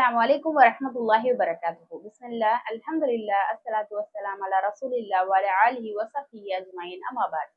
அஸ்லாம் வலைக்கும் வரமத்துல்லாஹி வரகாத்து பிஸ்மில்லா அல்ஹம்துலில்லா அஸ்ஸலாத்து வஸ்ஸலாம் அலா ரசூலில்லா வல ஆலிஹி வசஃபி அஜ்மாயின் அமாபாத்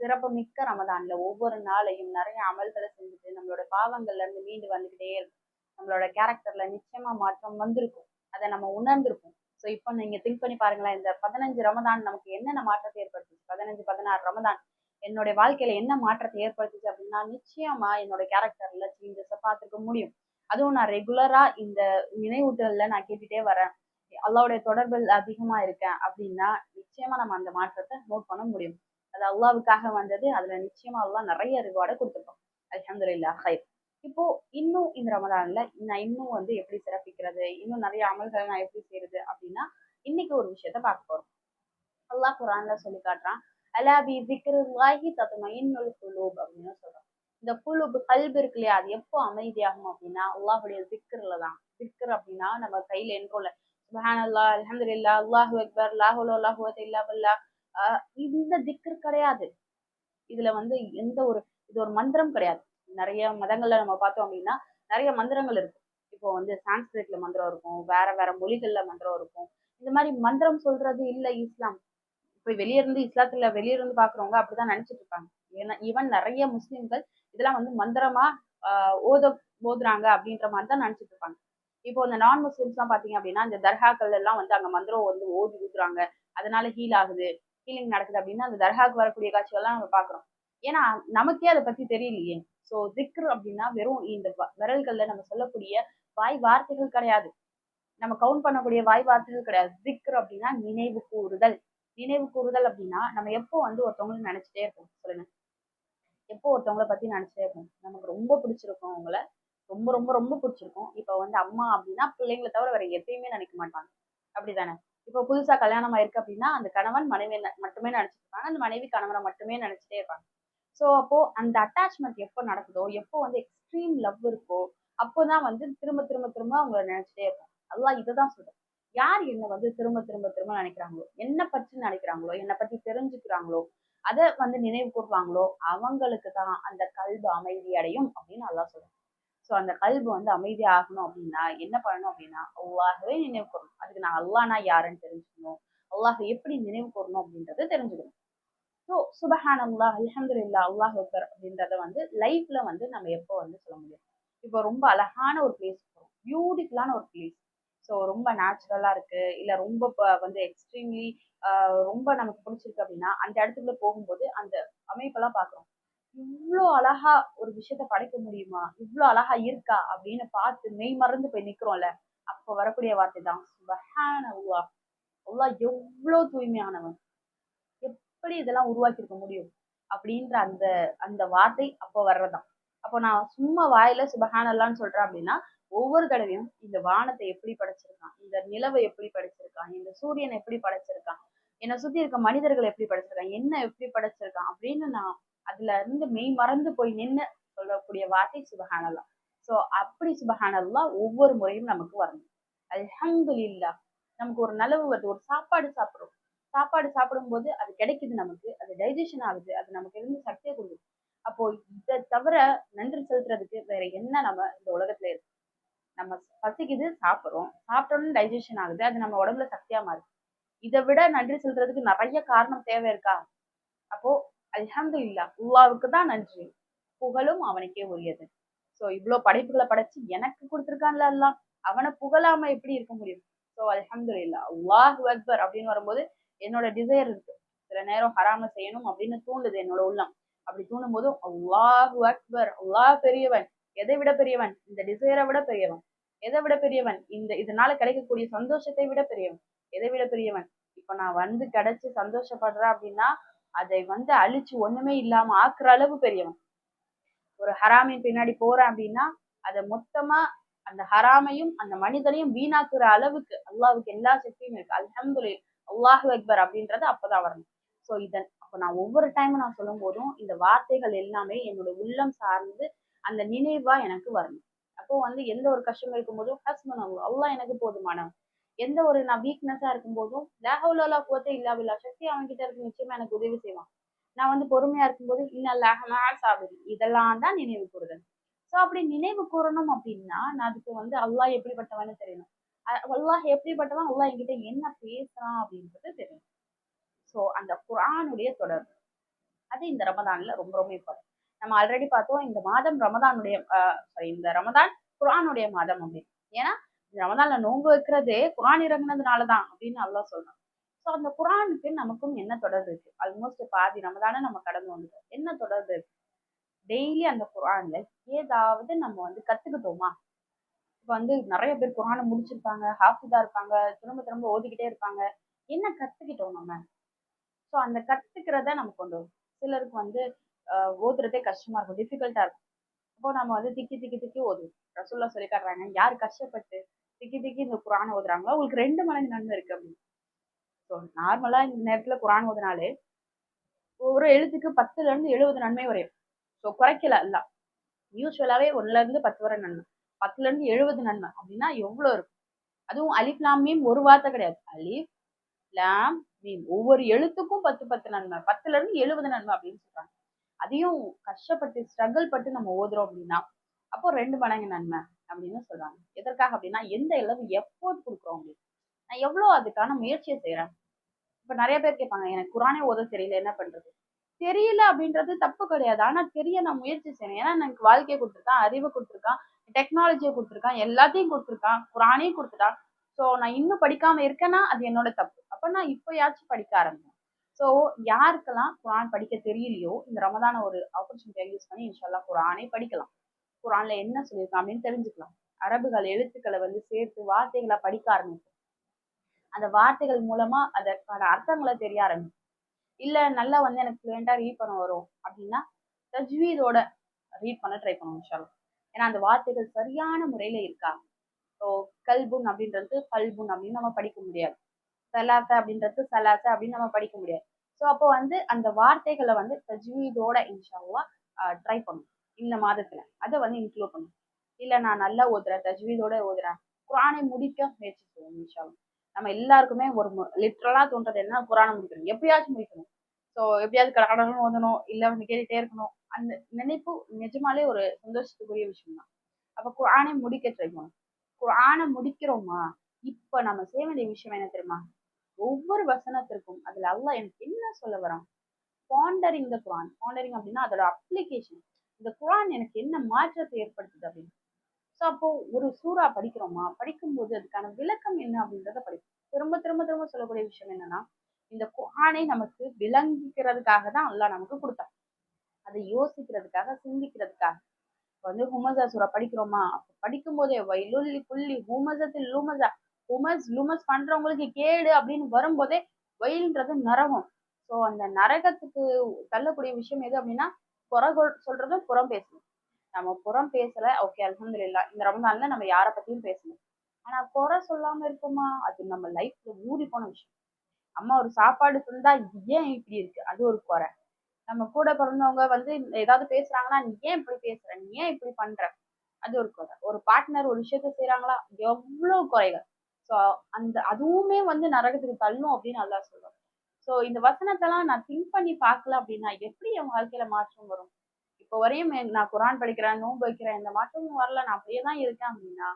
சிறப்பு மிக்க ரமதான்ல ஒவ்வொரு நாளையும் நிறைய அமல்களை செஞ்சுட்டு நம்மளோட பாவங்கள்ல இருந்து மீண்டு வந்துகிட்டே இருக்கும் நம்மளோட கேரக்டர்ல நிச்சயமா மாற்றம் வந்திருக்கும். அதை நம்ம உணர்ந்திருப்போம். ஸோ இப்போ நீங்க திங்க் பண்ணி பாருங்களேன். இந்த பதினஞ்சு ரமதான் நமக்கு என்னென்ன மாற்றத்தை ஏற்படுத்துச்சு? பதினஞ்சு பதினாறு ரமதான். என்னுடைய வாழ்க்கையில என்ன மாற்றத்தை ஏற்படுத்துச்சு அப்படின்னா நிச்சயமா என்னோட கேரக்டர்ல சேஞ்சஸை பார்த்துருக்க முடியும். அதுவும் நான் ரெகுலரா இந்த நினைவூட்டல்ல நான் கேட்டுட்டே வரேன். அல்லாவுடைய தொடர்பில் அதிகமா இருக்கேன் அப்படின்னா நிச்சயமா நம்ம அந்த மாற்றத்தை நோட் பண்ண முடியும். அது அல்லாவுக்காக வந்தது அதுல நிச்சயமா அல்லா நிறைய ரிவார்டை கொடுத்துருக்கோம் அல்ஹம்துலில்லா ஹைர் இப்போ இன்னும் இந்த ரமதான்ல நான் இன்னும் வந்து எப்படி சிறப்பிக்கிறது இன்னும் நிறைய அமல்களை நான் எப்படி செய்யறது அப்படின்னா இன்னைக்கு ஒரு விஷயத்த பார்க்க போறோம். அல்லாஹ் குரான்ல சொல்லி காட்டுறான் அலா பி திக்ருல்லாஹி தத்மையின்னுல் குலூப் அப்படின்னு சொல்றான். இந்த குழு கல்பு இருக்கு இல்லையா? அது எப்போ அமைதியாகும் அப்படின்னா அல்லாஹுடைய சிக்கர்ல தான். சிக்கர் அப்படின்னா நம்ம கையில என்ரோல சுபஹான் அல்லா அலமதுல்லா அல்லாஹு அக்பர் லாஹுலோ லாஹுவத் இல்லா பல்லா. இந்த திக்கர் கிடையாது. இதுல வந்து எந்த ஒரு இது ஒரு மந்திரம் கிடையாது. நிறைய மதங்கள்ல நம்ம பார்த்தோம் அப்படின்னா நிறைய மந்திரங்கள் இருக்கும் இப்போ வந்து சான்ஸ்கிரிட்ல மந்திரம் இருக்கும். வேற வேற மொழிகள்ல மந்திரம் இருக்கும். இந்த மாதிரி மந்திரம் சொல்றது இல்லை இஸ்லாம். இப்போ வெளியே இருந்து இஸ்லாத்துல வெளியே இருந்து பாக்குறவங்க அப்படிதான் நினைச்சிட்டு இருப்பாங்க. ஏன்னா ஈவன் நிறைய முஸ்லிம்கள் இதெல்லாம் வந்து மந்திரமா ஆஹ் ஓத ஓதுறாங்க அப்படின்ற மாதிரி தான் நினைச்சிட்டு இருப்பாங்க. இப்போ இந்த நான் முஸ்லிம்ஸ்லாம் பார்த்தீங்க பாத்தீங்க அப்படின்னா இந்த தர்காக்கள் எல்லாம் வந்து அங்க மந்திரம் வந்து ஓதி ஊத்துறாங்க அதனால ஹீல் ஆகுது ஹீலிங் நடக்குது அப்படின்னா அந்த தர்காக்கு வரக்கூடிய காட்சிகள்லாம் நம்ம பாக்குறோம் ஏன்னா நமக்கே அதை பத்தி தெரியலையே. சோ திக்ரு அப்படின்னா வெறும் இந்த விரல்கள்ல நம்ம சொல்லக்கூடிய வாய் வார்த்தைகள் கிடையாது. நம்ம கவுண்ட் பண்ணக்கூடிய வாய் வார்த்தைகள் கிடையாது. திக்ரு அப்படின்னா நினைவு கூறுதல். நினைவு கூறுதல் அப்படின்னா நம்ம எப்போ வந்து ஒருத்தவங்களுக்கு நினைச்சிட்டே இருப்போம். சொல்லுங்க. எப்போ ஒருத்தவங்களை பத்தி நினைச்சிட்டே இருப்போம் நமக்கு ரொம்ப பிடிச்சிருக்கும் அவங்கள. ரொம்ப ரொம்ப ரொம்ப பிடிச்சிருக்கும். இப்போ வந்து அம்மா அப்படின்னா பிள்ளைங்களை தவிர வேற எதையுமே நினைக்க மாட்டாங்க. அப்படிதானே? இப்போ புதுசா கல்யாணம் ஆயிருக்கு அப்படின்னா அந்த கணவன் மனைவி மட்டுமே நினைச்சிருப்பாங்க அந்த மனைவி கணவனை மட்டுமே நினைச்சிட்டே இருப்பாங்க. ஸோ அப்போ அந்த அட்டாச்மெண்ட் எப்போ நடக்குதோ எப்போ வந்து எக்ஸ்ட்ரீம் லவ் இருக்கோ அப்போதான் வந்து திரும்ப திரும்ப திரும்ப அவங்கள நினைச்சிட்டே இருப்பாங்க. அதெல்லாம் இதை தான் சொல்றேன். யார் என்ன வந்து திரும்ப திரும்ப திரும்ப நினைக்கிறாங்களோ என்ன பற்றி நினைக்கிறாங்களோ என்னை பத்தி தெரிஞ்சுக்கிறாங்களோ அதை வந்து நினைவு கூறுவாங்களோ அவங்களுக்கு தான் அந்த கல்வி அமைதி அடையும் அப்படின்னு நல்லா சொல்றேன். ஸோ அந்த கல்வி வந்து அமைதி ஆகணும் அப்படின்னா என்ன பண்ணணும் அப்படின்னா அல்லாஹவே நினைவு கூறணும். அதுக்கு நான் அல்லானா யாருன்னு தெரிஞ்சுக்கணும். அல்லாஹ் எப்படி நினைவு கூறணும் அப்படின்றத தெரிஞ்சுக்கணும். ஸோ சுபஹான் அல்லாஹ் அலமதுல்லா அல்லாஹ் அக்பர் அப்படின்றத வந்து லைஃப்ல வந்து நம்ம எப்போ வந்து சொல்ல முடியும்? இப்போ ரொம்ப அழகான ஒரு பிளேஸ் போகிறோம் பியூட்டிஃபுல்லான ஒரு பிளேஸ் ஸோ ரொம்ப நேச்சுரலாக இருக்கு. இல்லை ரொம்ப வந்து எக்ஸ்ட்ரீம்லி ரொம்ப நமக்கு பிடிச்சிருக்கு அப்படின்னா அந்த இடத்துக்குள்ள போகும்போது அந்த அமைப்பெல்லாம் பார்க்குறோம் இவ்வளோ அழகா ஒரு விஷயத்த படைக்க முடியுமா? இவ்வளோ அழகா இருக்கா? அப்படின்னு பார்த்து மெய் மறந்து போய் நிக்கிறோம்ல. அப்ப வரக்கூடிய வார்த்தை தான் சுபஹான அல்லா அல்லா எவ்வளோ தூய்மையானவன். எப்படி இதெல்லாம் உருவாக்கியிருக்க முடியும்? அப்படின்ற அந்த அந்த வார்த்தை அப்போ வர்றதான் அப்போ நான் சும்மா வாயில சுபஹானல்லான்னு சொல்றேன் அப்படின்னா ஒவ்வொரு தடவையும் இந்த வானத்தை எப்படி படைச்சிருக்கான்? இந்த நிலவை எப்படி படைச்சிருக்கான்? இந்த சூரியனை எப்படி படைச்சிருக்கான்? என்னை சுத்தி இருக்க மனிதர்கள் எப்படி படைச்சிருக்கான்? என்ன எப்படி படைச்சிருக்கான்? அப்படின்னு நான் அதுல இருந்து மெய் மறந்து போய் நின்று சொல்லக்கூடிய வார்த்தை சுபஹானல்லா சோ அப்படி சுபஹானல்லா ஒவ்வொரு முறையும் நமக்கு வரணும் அல்ஹம்துலில்லா நமக்கு ஒரு நலவு வருது ஒரு சாப்பாடு சாப்பிடுறோம். சாப்பாடு சாப்பிடும்போது அது கிடைக்குது நமக்கு அது டைஜஷன் ஆகுது அது நமக்கு இருந்து சக்தியை கொடுக்குது. அப்போ இதை தவிர நன்றி செலுத்துறதுக்கு வேற என்ன நம்ம இந்த உலகத்துல இருக்கு? பசிக்குது சாப்பிட்றோம். சாப்பிட்டோன்னு டைஜஷன் ஆகுது அது நம்ம உடம்புல சக்தியா மாறுது. இதை விட நன்றி செலுத்துறதுக்கு நிறைய காரணம் தேவை இருக்கா? அப்போ அல்ஹம்து இல்லா உல்லாவுக்கு தான் நன்றி. புகழும் அவனுக்கே உரியது. ஸோ இவ்வளோ படைப்புகளை படைச்சு எனக்கு கொடுத்துருக்கான்ல எல்லாம் அவனை புகழாம எப்படி இருக்க முடியும்? ஸோ அல்ஹம்து இல்லா உல்லாஹ் அக்பர் அப்படின்னு வரும்போது என்னோட டிசைர் இருக்கு. சில நேரம் ஹராம செய்யணும் அப்படின்னு தூண்டுது என்னோட உள்ளம். அப்படி தூண்டும் போதும் அல்லாஹ் அக்பர் அல்லாஹ் பெரியவன். எதை விட பெரியவன்? இந்த டிசைரை விட பெரியவன். எதை விட பெரியவன்? இந்த இதனால கிடைக்கக்கூடிய சந்தோஷத்தை விட பெரியவன். எதை விட பெரியவன்? இப்ப நான் வந்து கிடைச்சு சந்தோஷப்படுறேன் அப்படின்னா அதை வந்து அழிச்சு ஒண்ணுமே இல்லாம ஆக்குற அளவு பெரியவன். ஒரு ஹராமின் பின்னாடி போறேன் அப்படின்னா அதை மொத்தமா அந்த ஹராமையும் அந்த மனிதனையும் வீணாக்குற அளவுக்கு அல்லாவுக்கு எல்லா சக்தியும் இருக்கு. அல்ஹம்துலே அல்லாஹு அக்பர் அப்படின்றது அப்பதான் வரணும். ஸோ இதன் அப்போ நான் ஒவ்வொரு டைமும் நான் சொல்லும் போதும் இந்த வார்த்தைகள் எல்லாமே என்னோட உள்ளம் சார்ந்து அந்த நினைவா எனக்கு வரணும். அப்போ வந்து எந்த ஒரு கஷ்டம் இருக்கும் போதும் ஹஸ்பன் அல்லா எனக்கு போதுமானவன் எந்த ஒரு நான் வீக்னஸா இருக்கும் போதும் லேஹவுலா போத்தே இல்லாவில்லா சக்தி அவன்கிட்ட இருக்கு நிச்சயமா எனக்கு உதவி செய்வான். நான் வந்து பொறுமையா இருக்கும்போது இன்னும் லேஹமா சாபிரி. இதெல்லாம் தான் நினைவு கூறுதல். ஸோ அப்படி நினைவு கூறணும் அப்படின்னா நான் அதுக்கு வந்து அல்லாஹ் எப்படிப்பட்டவன்னு தெரியணும். அல்லாஹ் எப்படிப்பட்டவன் அல்லாஹ் என்கிட்ட என்ன பேசுறான் அப்படின்றது தெரியும் ஸோ அந்த குரானுடைய தொடர்பு. அது இந்த ரமதான்ல ரொம்ப ரொம்ப இம்பார்ட்டன்ட் நம்ம ஆல்ரெடி பார்த்தோம் இந்த மாதம் ரமதானுடைய சாரி இந்த ரமதான் குரானுடைய மாதம் அப்படின்னு. ஏன்னா ரமதான்ல நோன்பு வைக்கிறதே குரான் இறங்குனதுனாலதான் அப்படின்னு அல்லாஹ் சொல்றான். ஸோ அந்த குரானுக்கு நமக்கும் என்ன தொடர்பு இருக்கு? ஆல்மோஸ்ட் பாதி ரமதான நம்ம கடந்து வந்துட்டோம். என்ன தொடர்பு இருக்கு? டெய்லி அந்த குரான்ல ஏதாவது நம்ம வந்து கத்துக்கிட்டோமா? இப்போ வந்து நிறைய பேர் குரானை முடிச்சிருப்பாங்க ஹாஃபிதா இருப்பாங்க திரும்ப திரும்ப ஓதிக்கிட்டே இருப்பாங்க. என்ன கத்துக்கிட்டோம் நம்ம? ஸோ அந்த கத்துக்கிறத நம்ம கொண்டு வரும். சிலருக்கு வந்து ஓதுறதே கஷ்டமா இருக்கும். டிஃபிகல்ட்டா இருக்கும். அப்போ நம்ம வந்து திக்கி திக்கி திக்கி ஓதுவோம். ரசூல்லா சொல்லி காட்டுறாங்க. யார் கஷ்டப்பட்டு திக்கி திக்கி இந்த குரான் ஓதுறாங்களோ உங்களுக்கு ரெண்டு மடங்கு நன்மை இருக்கு அப்படின்னு. ஸோ நார்மலா இந்த நேரத்துல குரான் ஓதுனாலே ஒரு எழுத்துக்கு பத்துல இருந்து எழுபது நன்மை வரையும். ஸோ குறைக்கல இல்ல யூஸ்வலாவே ஒன்னுல இருந்து பத்து வரை நன்மை. பத்துல இருந்து எழுபது நன்மை. அப்படின்னா எவ்வளவு இருக்கும்? அதுவும் அலிஃப் லாம் மீம் ஒரு வார்த்தை கிடையாது. அலிஃப் லாம் மீம். ஒவ்வொரு எழுத்துக்கும் பத்து பத்து நன்மை. பத்துல இருந்து எழுபது நன்மை அப்படின்னு சொல்றாங்க. அதையும் கஷ்டப்பட்டு ஸ்ட்ரகிள் பட்டு நம்ம ஓதுறோம் அப்படின்னா அப்போ ரெண்டு மடங்கு நன்மை அப்படின்னு சொல்றாங்க. எதற்காக அப்படின்னா எந்த அளவு எஃபோர்ட் கொடுக்குறோம் அப்படின்னு. நான் எவ்வளோ அதுக்கான முயற்சியை செய்யறேன் இப்போ நிறைய பேர் கேட்பாங்க எனக்கு குரானே ஓத தெரியல என்ன பண்றது? தெரியல அப்படின்றது தப்பு கிடையாது. ஆனா தெரிய நான் முயற்சி செய்யணும் ஏன்னா எனக்கு வாழ்க்கையை கொடுத்துருக்கான் அறிவை கொடுத்துருக்கான் டெக்னாலஜியை கொடுத்துருக்கான் எல்லாத்தையும் கொடுத்துருக்கான் குரானையும் கொடுத்துட்டான். ஸோ நான் இன்னும் படிக்காம இருக்கேன்னா அது என்னோட தப்பு. அப்போ நான் இப்போயாச்சும் படிக்க ஆரம்பிச்சேன் ஸோ யாருக்கெல்லாம் குரான் படிக்க தெரியலையோ இந்த ரமதான ஒரு ஆப்பர்ச்சுனிட்டியை யூஸ் பண்ணி இன்ஷால்லா குரானே படிக்கலாம். குரான்ல என்ன சொல்லியிருக்கான் அப்படின்னு தெரிஞ்சுக்கலாம். அரபுகள் எழுத்துக்களை வந்து சேர்த்து வார்த்தைகளை படிக்க ஆரம்பிக்கும். அந்த வார்த்தைகள் மூலமா அதற்கான அர்த்தங்களை தெரிய ஆரம்பிக்கும். இல்லை நல்லா வந்து எனக்கு ஃப்ளூயண்டாக ரீட் பண்ண வரும் அப்படின்னா தஜ்வீதோட ரீட் பண்ண ட்ரை பண்ணுவோம் இன்ஷால்லா ஏன்னா அந்த வார்த்தைகள் சரியான முறையில் இருக்கா? ஸோ கல்புன் அப்படின்றது கல்புன் அப்படின்னு நம்ம படிக்க முடியாது. சலாச அப்படின்றது சலாத்த அப்படின்னு நம்ம படிக்க முடியாது. ஸோ அப்போ வந்து அந்த வார்த்தைகளை வந்து தஜ்வீதோட இன்ஷாவா ட்ரை பண்ணும். இந்த மாதத்துல. அதை வந்து இன்க்ளூட் பண்ணும். இல்லை நான் நல்லா ஓதுறேன் தஜ்வீதோட ஓதுறேன். குரானை முடிக்க முயற்சி செய்வோம் இன்ஷாவும் நம்ம எல்லாருக்குமே ஒரு லிட்ரலா தோன்றது என்ன? குரானை முடிக்கணும். எப்படியாச்சும் முடிக்கணும். ஸோ எப்படியாவது கடகடன்னு ஓதணும் இல்லை வந்து கேட்டுட்டே இருக்கணும். அந்த நினைப்பு நிஜமாலே ஒரு சந்தோஷத்துக்குரிய விஷயம் தான் அப்போ குரானை முடிக்க ட்ரை பண்ணணும் குரானை முடிக்கிறோமா? இப்போ நம்ம செய்ய வேண்டிய விஷயம் என்ன தெரியுமா? ஒவ்வொரு வசனத்திற்கும் அதுல அல்லாஹ் எனக்கு என்ன சொல்ல வரான்? பாண்டரிங் த குரான் பாண்டரிங் அப்படின்னா அதோட அப்ளிகேஷன் இந்த குரான் எனக்கு என்ன மாற்றத்தை ஏற்படுத்துது அப்படின்னு. ஸோ அப்போ ஒரு சூறா படிக்கிறோமா? படிக்கும்போது அதுக்கான விளக்கம் என்ன அப்படின்றத படிக்கும் திரும்ப திரும்ப திரும்ப சொல்லக்கூடிய விஷயம் என்னன்னா இந்த குரானை நமக்கு விளங்கிக்கிறதுக்காக தான் அல்லாஹ் நமக்கு கொடுத்தான். அதை யோசிக்கிறதுக்காக சிந்திக்கிறதுக்காக. இப்போ வந்து ஹுமசா சூறா படிக்கிறோமா? அப்போ படிக்கும் போதே வைலுல்லி புள்ளி ஹுமசத்தில் லூமசா உமஸ் லுமஸ் பண்றவங்களுக்கு கேடு அப்படின்னு வரும்போதே வயல்ன்றது நரகம். ஸோ அந்த நரகத்துக்கு தள்ளக்கூடிய விஷயம் எது அப்படின்னா புற சொல்றதும் புறம் பேசணும் நம்ம புறம் பேசல ஓகே அலமதுல்லா இந்த ரமதான்ல நம்ம யாரை பத்தியும் பேசணும் ஆனா குறை சொல்லாம இருக்கோமா? அது நம்ம லைஃப்ல ஊறி போன விஷயம். அம்மா ஒரு சாப்பாடு தந்தா ஏன் இப்படி இருக்கு? அது ஒரு குறை. நம்ம கூட பிறந்தவங்க வந்து ஏதாவது பேசுறாங்கன்னா நீ ஏன் இப்படி பேசுற? நீ ஏன் இப்படி பண்ற? அது ஒரு குறை. ஒரு பார்ட்னர் ஒரு விஷயத்த செய்யறாங்களா எவ்வளவு குறைகள்? ஸோ அந்த அதுவுமே வந்து நரகத்துக்கு தள்ளும் அப்படின்னு நல்லா சொல்லுவாங்க ஸோ இந்த வசனத்தெல்லாம் நான் திங்க் பண்ணி பார்க்கல அப்படின்னா எப்படி என் வாழ்க்கையில மாற்றம் வரும்? இப்போ வரையும் நான் குரான் படிக்கிறேன் நோன்பு வைக்கிறேன் இந்த மாற்றமும் வரல. நான் அப்படியே தான் இருக்கேன் அப்படின்னா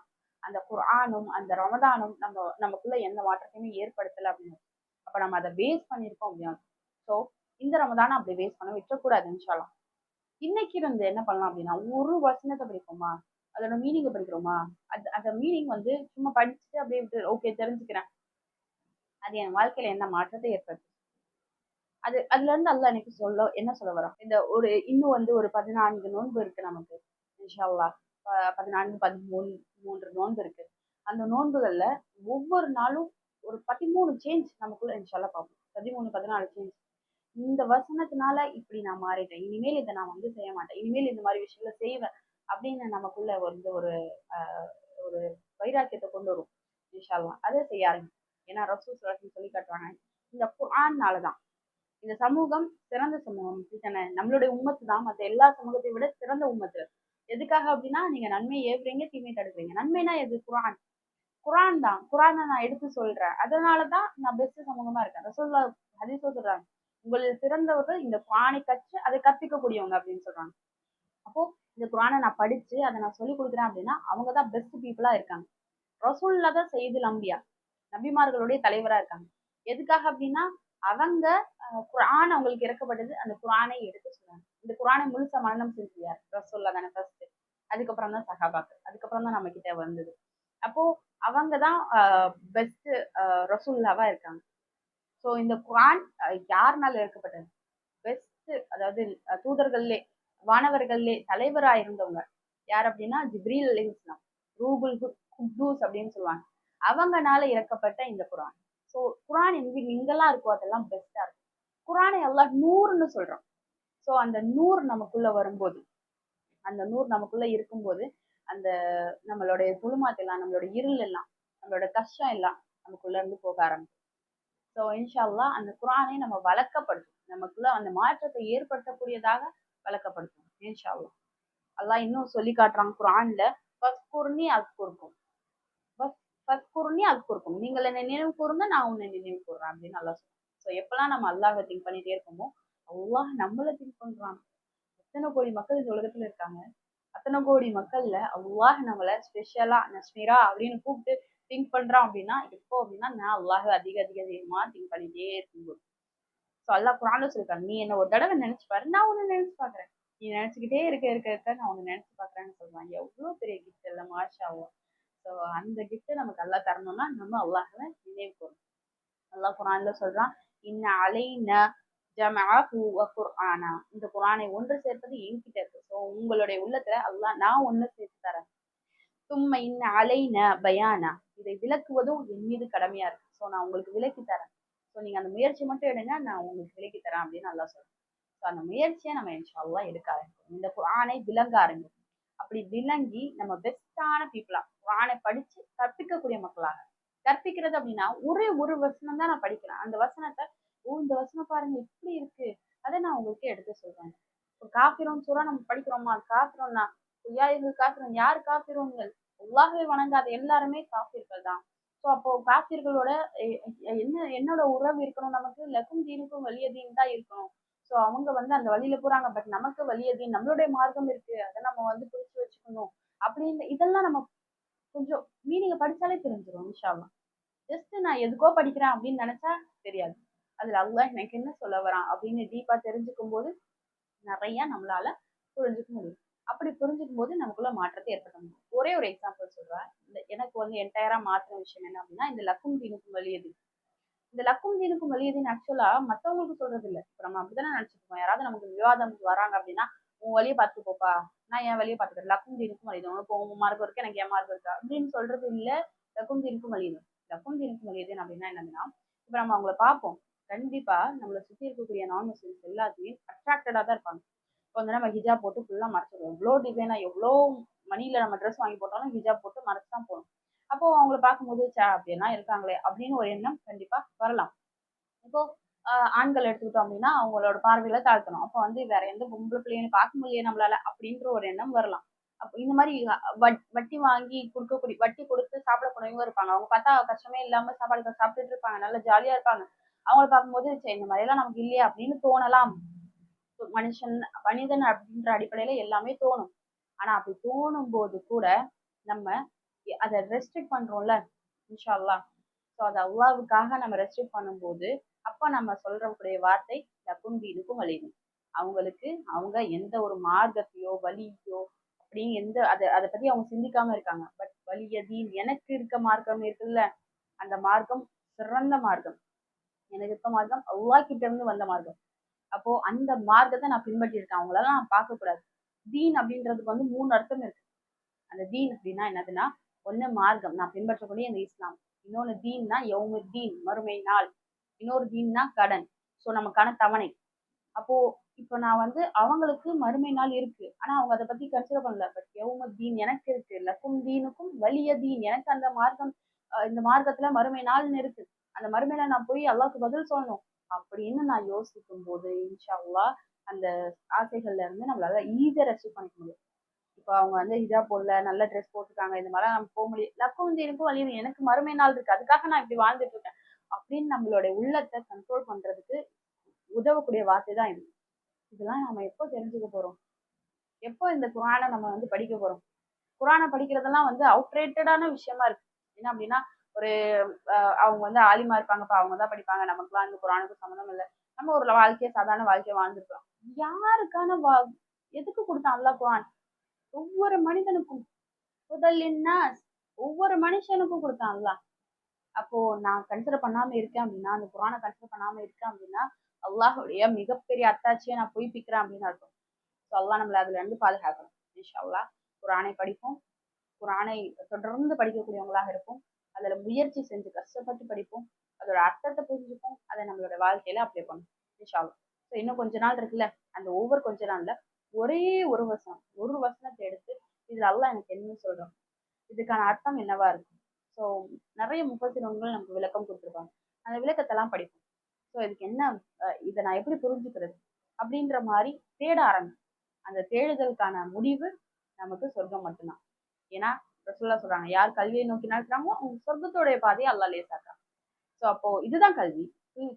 அந்த குரானும் அந்த ரமதானும் நம்ம நமக்குள்ள எந்த மாற்றத்தையுமே ஏற்படுத்தலை அப்படின்னு. அப்ப நம்ம அதை வேஸ்ட் பண்ணியிருக்கோம் அப்படின்னா ஸோ இந்த ரமதானம் அப்படி வேஸ்ட் பண்ண விட்டுறக்கூடாது சொல்லலாம் இன்னைக்கு இருந்து என்ன பண்ணலாம் அப்படின்னா ஒரு வசனத்தை படிப்போமா? அதோட மீனிங்கை படிக்கிறோமா? அது அந்த மீனிங் வந்து சும்மா படிச்சுட்டு அப்படியே விட்டு ஓகே தெரிஞ்சுக்கிறேன். அது என் வாழ்க்கையில என்ன மாற்றத்தை ஏற்படுத்து அது அதுல இருந்து அல்ல எனக்கு சொல்ல என்ன சொல்ல வரோம் இந்த ஒரு இன்னும் வந்து ஒரு பதினான்கு நோன்பு இருக்கு நமக்கு இன்ஷால்லா பதினான்கு பதிமூணு மூன்று நோன்பு இருக்கு. அந்த நோன்புகள்ல ஒவ்வொரு நாளும் ஒரு பதிமூணு சேஞ்ச் நமக்குள்ள இன்ஷால்லா பார்ப்போம். பதிமூணு பதினாலு சேஞ்ச் இந்த வசனத்தினால இப்படி நான் மாறிட்டேன். இனிமேல் இதை நான் வந்து செய்ய மாட்டேன். இனிமேல் இந்த மாதிரி விஷயங்களை செய்வேன். அப்படின்னு நமக்குள்ள வந்து ஒரு ஒரு வைராக்கியத்தை கொண்டு வரும். இன்ஷால்லா அதை செய்ய ஆரம்பிக்கும். ஏன்னா ரசூ சுலாசி சொல்லி காட்டுவாங்க இந்த குரான்னால தான். இந்த சமூகம் சிறந்த சமூகம். தானே? நம்மளுடைய உம்மத்து தான். மற்ற எல்லா சமூகத்தை விட சிறந்த உம்மத்து. எதுக்காக அப்படின்னா நீங்க நன்மை ஏவுறீங்க தீமை தடுக்கிறீங்க. நன்மைனா எது? குரான் குரான் தான். குரானை நான் எடுத்து சொல்றேன். அதனாலதான் நான் பெஸ்ட் சமூகமா இருக்கேன். ரசூல்லா ஹதீஸோ சொல்றாங்க. உங்களில் சிறந்தவர்கள் இந்த குரானை கற்று அதை கற்பிக்கக்கூடியவங்க அப்படின்னு சொல்றாங்க. அப்போ இந்த குரானை நான் படிச்சு அதை நான் சொல்லி கொடுக்குறேன் அப்படின்னா அவங்க தான் பெஸ்ட் பீப்புளா இருக்காங்க. ரசூல்லா தான் செய்து லம்பியா நபிமார்களுடைய தலைவரா இருக்காங்க. எதுக்காக அப்படின்னா அவங்க குரான் அவங்களுக்கு இறக்கப்பட்டது அந்த குரானை எடுத்து சொல்றாங்க. இந்த குரானை முழுசா மரணம் செஞ்சு யார் ரசூல்லா தானே ஃபர்ஸ்ட் அதுக்கப்புறம் தான் சகாபாக்கு அதுக்கப்புறம் தான் நம்ம கிட்ட வந்தது. அப்போ அவங்க தான் பெஸ்ட் ரசூல்லாவா இருக்காங்க. ஸோ இந்த குரான் யாருனால இறக்கப்பட்டது? பெஸ்ட் அதாவது தூதர்கள்லேயே தூதர்கள்லே வானவர்கள்லே தலைவரா இருந்தவங்க யார் அப்படின்னா ஜிப்ரீல் அலி இஸ்லாம் ரூபுல் குப்தூஸ் அப்படின்னு சொல்லுவாங்க. அவங்கனால இறக்கப்பட்ட இந்த குரான். ஸோ குரான் எங்க எங்கெல்லாம் இருக்கோ அதெல்லாம் பெஸ்டா இருக்கும். குரானை எல்லாம் நூறுன்னு சொல்றோம் ஸோ அந்த நூறு நமக்குள்ள வரும்போது அந்த நூறு நமக்குள்ள இருக்கும்போது அந்த நம்மளுடைய துளுமாத்து எல்லாம் நம்மளோட இருள் எல்லாம் நம்மளோட கஷ்டம் எல்லாம் நமக்குள்ள இருந்து போக ஆரம்பிக்கும். ஸோ இன்ஷா அந்த குரானை நம்ம வழக்கப்படுத்தும் நமக்குள்ள அந்த மாற்றத்தை ஏற்படுத்தக்கூடியதாக பழக்கப்படுத்தணும். இன்ஷா அல்லாஹ் அல்லாஹ் இன்னும் சொல்லி காட்டுறாங்க குரான்ல ஃபஸ்குர்னி அஸ்குர்க்கும் ஃபஸ்குர்னி அஸ்குர்க்கும் நீங்கள் என்னை நினைவு கூர்ந்தா நான் உன்னை நினைவு கூறுறேன் அப்படின்னு நல்லா சொல்லுவோம் ஸோ எப்பெல்லாம் நம்ம அல்லாஹை திங்க் பண்ணிட்டே இருக்கோமோ அல்லாஹ் நம்மளை திங்க் பண்றான். எத்தனை கோடி மக்கள் இந்த உலகத்துல இருக்காங்க? அத்தனை கோடி மக்கள்ல அல்லாஹ் நம்மள ஸ்பெஷலா நஸ்மிரா அப்படின்னு கூப்பிட்டு திங்க் பண்றான் அப்படின்னா எப்போ அப்படின்னா நான் அல்லாஹ் அதிக அதிக அதிகமா திங்க் பண்ணிட்டே இருக்கும்போது ஸோ அல்லா குரானும் சொல்லியிருக்காங்க நீ என்ன ஒரு தடவை நினைச்சு பாரு நான் உன்னை நினைச்சு பாக்குறேன் நீ நினைச்சுக்கிட்டே இருக்க இருக்க இருக்க நான் உன்னை நினைச்சு பாக்குறேன்னு சொல்றாங்க. எவ்வளவு பெரிய கிஃப்ட் இல்லை மாஷாவும் ஸோ அந்த கிஃப்ட்டை நமக்கு அல்லாஹ் தரணும்னா நம்ம அல்லாஹ்வை நினைவு கூறணும். அல்லாஹ் குரான்ல சொல்றான் இன்ன அலைன ஜமஅஹு வ குர்ஆனா. இந்த குரானை ஒன்று சேர்ப்பது என்கிட்ட இருக்கு. ஸோ உங்களுடைய உள்ளத்துல அல்லாஹ் நான் ஒன்று சேர்த்து தரேன். தும்ம இன்ன அலைன பயானா. இதை விளக்குவதும் என் மீது கடமையா இருக்கு. ஸோ நான் உங்களுக்கு விளக்கி தரேன். ஸோ நீங்க அந்த முயற்சி மட்டும் எடுங்க நான் உங்களுக்கு விலக்கி தரேன் அப்படின்னு நல்லா சொல்றேன். ஸோ அந்த முயற்சியை நம்ம இன்ஷா எடுக்க ஆரம்பிக்கணும் இந்த குரானை விளங்க ஆரம்பிக்கும் அப்படி விளங்கி நம்ம பெஸ்டான பீப்புளா குரானை படிச்சு கற்பிக்கக்கூடிய மக்களாக. கற்பிக்கிறது அப்படின்னா ஒரே ஒரு வசனம் தான் நான் படிக்கிறேன். அந்த வசனத்தை ஓ இந்த வசனம் பாருங்க இப்படி இருக்கு. அதை நான் உங்களுக்கு எடுத்து சொல்றேன். இப்போ காப்பிரோன்னு சொல்றா நம்ம படிக்கிறோமா? காப்பிரோம்னா பொய்யாயிர்கள் காப்பிரோம் யார் காப்பிரோங்கள் உள்ளாகவே வணங்காத எல்லாருமே காப்பீர்கள் தான். ஸோ அப்போ காப்பீர்களோட என்ன என்னோட உறவு இருக்கணும் நமக்கு? லக்கும் தீனுக்கும் வலியதீன் தான் இருக்கணும். ஸோ அவங்க வந்து அந்த வழியில போறாங்க. பட் நமக்கு வலியதீன் நம்மளுடைய மார்க்கம் இருக்கு. அதை நம்ம வந்து புரிச்சு வச்சுக்கணும். அப்படின்னு இதெல்லாம் நம்ம கொஞ்சம் மீனிங்க படிச்சாலே தெரிஞ்சிடும் இன்ஷால்லாம் ஜஸ்ட் நான் எதுக்கோ படிக்கிறேன் அப்படின்னு நினைச்சா தெரியாது. அதுல அல்லாஹ் எனக்கு என்ன சொல்ல வரான் அப்படின்னு டீப்பா தெரிஞ்சுக்கும் போது நிறைய நம்மளால புரிஞ்சுக்க முடியும். அப்படி புரிஞ்சுக்கும் போது நமக்குள்ள மாற்றத்தை ஏற்பட முடியும். ஒரே ஒரு எக்ஸாம்பிள் சொல்றேன். இந்த எனக்கு வந்து என்டையரா மாத்தின விஷயம் என்ன அப்படின்னா இந்த லக்கும் தீனுக்கும் வலியது இந்த லக்கும் தீனுக்கும் வலியதுன்னு ஆக்சுவலா மத்தவங்களுக்கு சொல்றது இல்ல இப்ப நம்ம அப்படிதானே நினைச்சிருக்கோம் யாராவது நமக்கு விவாதம் வராங்க அப்படின்னா உன் வழியை பார்த்து போப்பா நான் என் வழியை பார்த்துக்கிறேன். லக்கும் தீனுக்கும் வலியுது உனக்கு உன் மார்க் இருக்கு? எனக்கு என் மார்க் இருக்கா? அப்படின்னு சொல்றது இல்ல. லக்கும் தீனுக்கும் வலியுது லக்கும் தீனுக்கும் வலியுது அப்படின்னா என்னதுன்னா இப்ப நம்ம அவங்கள பார்ப்போம். கண்டிப்பா நம்மளை சுத்தி இருக்கக்கூடிய நான் முஸ்லிம்ஸ் எல்லாத்தையும் அட்ராக்டடா தான் இருப்பாங்க. வந்து நம்ம ஹிஜாப் போட்டு ஃபுல்லாக மறைச்சிடுவோம். எவ்வளோ டிசைனாக எவ்வளோ மணியில நம்ம ட்ரெஸ் வாங்கி போட்டாலும் ஹிஜாப் போட்டு மறைச்சு தான் போகணும். அப்போ அவங்கள பார்க்கும்போது சே அப்படியெல்லாம் இருக்காங்களே அப்படின்னு ஒரு எண்ணம் கண்டிப்பாக வரலாம். இப்போ ஆண்கள் எடுத்துக்கிட்டோம் அப்படின்னா அவங்களோட பார்வையில தாழ்த்தணும். அப்போ வந்து வேற எந்த பொம்பளை பிள்ளைன்னு பார்க்க முடியல நம்மளால அப்படின்ற ஒரு எண்ணம் வரலாம். அப்போ இந்த மாதிரி வட்- வட்டி வாங்கி கொடுக்கக்கூடிய வட்டி கொடுத்து சாப்பிடக்கூடியவங்க இருப்பாங்க. அவங்க பார்த்தா கஷ்டமே இல்லாம சாப்பாடு சாப்பிட்டுட்டு இருப்பாங்க. நல்லா ஜாலியா இருப்பாங்க. அவங்கள பார்க்கும்போது சரி இந்த மாதிரிலாம் நமக்கு இல்லையா அப்படின்னு தோணலாம். மனுஷன் மனிதன் அப்படின்ற அடிப்படையில எல்லாமே தோணும். ஆனா அப்படி தோணும் போது கூட நம்ம அதை ரெஸ்ட்ரிக்ட் பண்றோம்ல இன்ஷா அல்லாஹ் ஸோ அதை அல்லாவுக்காக நம்ம ரெஸ்ட்ரிக்ட் பண்ணும்போது அப்போ நம்ம சொல்றக்கூடிய வார்த்தை லக்கும் வீடுக்கும் வலியும் அவங்களுக்கு அவங்க எந்த ஒரு மார்க்கத்தையோ வலியோ அப்படின்னு எந்த அதை அதை பத்தி அவங்க சிந்திக்காம இருக்காங்க. பட் வலிய தீன் எனக்கு இருக்க மார்க்கம் இருக்குல்ல அந்த மார்க்கம் சிறந்த மார்க்கம். எனக்கு இருக்க மார்க்கம் அல்லாஹ் கிட்ட இருந்து வந்த மார்க்கம். அப்போ அந்த மார்க்கத்தை நான் பின்பற்றி இருக்கேன் அவங்களால நான் பார்க்க கூடாது தீன் அப்படின்றதுக்கு வந்து மூணு அர்த்தம் இருக்கு. அந்த தீன் அப்படின்னா என்னதுன்னா ஒண்ணு மார்க்கம் நான் பின்பற்றக்கூடிய இந்த இஸ்லாம். இன்னொன்னு தீன்னா எவ்வளவு தீன் மறுமை நாள். இன்னொரு தீன்னா கடன். ஸோ நமக்கான தவணை. அப்போ இப்போ நான் வந்து அவங்களுக்கு மறுமை நாள் இருக்கு. ஆனா அவங்க அதை பத்தி கன்சிடர் பண்ணல. பட் எவ்வளவு தீன் எனக்கு இருக்கு. லக்கும் தீனுக்கும் வலிய தீன். எனக்கு அந்த மார்க்கம் இந்த மார்க்கத்துல மறுமை நாள்னு இருக்கு. அந்த மறுமையில நான் போய் அல்லாவுக்கு பதில் சொல்லணும். அப்படின்னு நான் யோசிக்கும் போது இன்ஷால்லா அந்த ஆசைகள்ல இருந்து நம்மளால ஈஸியா ரெஸ்ட் பண்ணிக்க முடியும். இப்போ அவங்க வந்து இதா போடல நல்ல ட்ரெஸ் போட்டிருக்காங்க இந்த மாதிரிலாம் நம்ம போக முடியும் லக்கம் வந்து எனக்கும் வழி எனக்கு மறுமை நாள் இருக்கு. அதுக்காக நான் இப்படி வாழ்ந்துட்டு இருக்கேன். அப்படின்னு நம்மளுடைய உள்ளத்தை கண்ட்ரோல் பண்றதுக்கு உதவக்கூடிய வார்த்தை தான் இது. இதெல்லாம் நம்ம எப்போ தெரிஞ்சுக்க போறோம்? எப்போ இந்த குரானை நம்ம வந்து படிக்க போறோம்? குரானை படிக்கிறதெல்லாம் வந்து அவுட்ரேட்டடான விஷயமா இருக்கு. என்ன அப்படின்னா ஒரு அவங்க வந்து ஆலிமா இருப்பாங்கப்பா அவங்க தான் படிப்பாங்க. நமக்குலாம் இந்த குரானுக்கு சம்மந்தம் இல்லை. நம்ம ஒரு வாழ்க்கையை சாதாரண வாழ்க்கையை வாழ்ந்துருக்கலாம். யாருக்கான வா எதுக்கு கொடுத்தான் அல்லா குரான்? ஒவ்வொரு மனிதனுக்கும். முதல்னா ஒவ்வொரு மனுஷனுக்கும் கொடுத்தான் அல்லா அப்போ நான் கன்சிடர் பண்ணாம இருக்கேன் அப்படின்னா அந்த குரானை கன்சிடர் பண்ணாம இருக்கேன் அப்படின்னா அல்லாஹுடைய மிகப்பெரிய அத்தாட்சியை நான் பொய்ப்பிக்கிறேன் அப்படின்னு அர்த்தம். ஸோ அல்லா நம்மளை அதுல இருந்து பாதுகாக்கணும். இன்ஷா குரானை படிப்போம். குரானை தொடர்ந்து படிக்கக்கூடியவங்களாக இருப்போம். அதில் முயற்சி செஞ்சு கஷ்டப்பட்டு படிப்போம். அதோட அர்த்தத்தை புரிஞ்சுப்போம். அதை நம்மளோட வாழ்க்கையில அப்ளை பண்ணும் இன்ஷால்லா ஸோ இன்னும் கொஞ்ச நாள் இருக்குல்ல? அந்த ஒவ்வொரு கொஞ்ச நாள்ல ஒரே ஒரு வசனம் ஒரு வசனத்தை எடுத்து இதுல அல்ல எனக்கு என்ன சொல்றோம் இதுக்கான அர்த்தம் என்னவா இருக்கும்? ஸோ நிறைய முப்பத்தினவங்கள் நமக்கு விளக்கம் கொடுத்துருப்பாங்க அந்த விளக்கத்தெல்லாம் படிப்போம். ஸோ இதுக்கு என்ன இதை நான் எப்படி புரிஞ்சுக்கிறது? அப்படின்ற மாதிரி தேட ஆரம்பிக்கும் அந்த தேடுதலுக்கான முடிவு நமக்கு சொர்க்கம் மட்டும்தான். ஏன்னா ரசூல்லா சொல்றாங்க. யார் கல்வியை நோக்கி நடக்கிறாங்களோ அவங்க சொர்க்கத்தோடைய பாதையை அல்லா லேசாக்குறாங்க. ஸோ அப்போ இதுதான் கல்வி.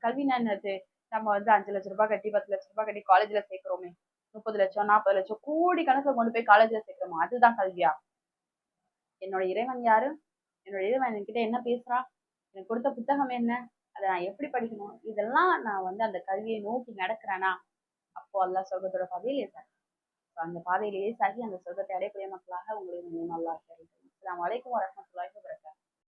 கல்வினா என்னது? நம்ம வந்து அஞ்சு லட்ச ரூபாய் கட்டி பத்து லட்ச ரூபாய் கட்டி காலேஜ்ல சேர்க்கிறோமே. முப்பது லட்சம் நாற்பது லட்சம் கோடி கணக்கில் கொண்டு போய் காலேஜ்ல சேர்க்கிறோமா அதுதான் கல்வியா? என்னோட இறைவன் யாரு? என்னோட இறைவன் என்கிட்ட என்ன பேசுறா? எனக்கு கொடுத்த புத்தகம் என்ன? அதை நான் எப்படி படிக்கணும்? இதெல்லாம் நான் வந்து அந்த கல்வியை நோக்கி நடக்கிறேனா? அப்போ அல்லா சொர்க்கத்தோட பாதையில் லேசாகி அந்த பாதையில் லேசாகி அந்த சொர்க்கத்தை அடையக்கூடிய மக்களாக உங்களை நல்லா தெரியும் அஸ்லாம் வலைக்கம் வரமத்துல்லாஹி வரகாத்து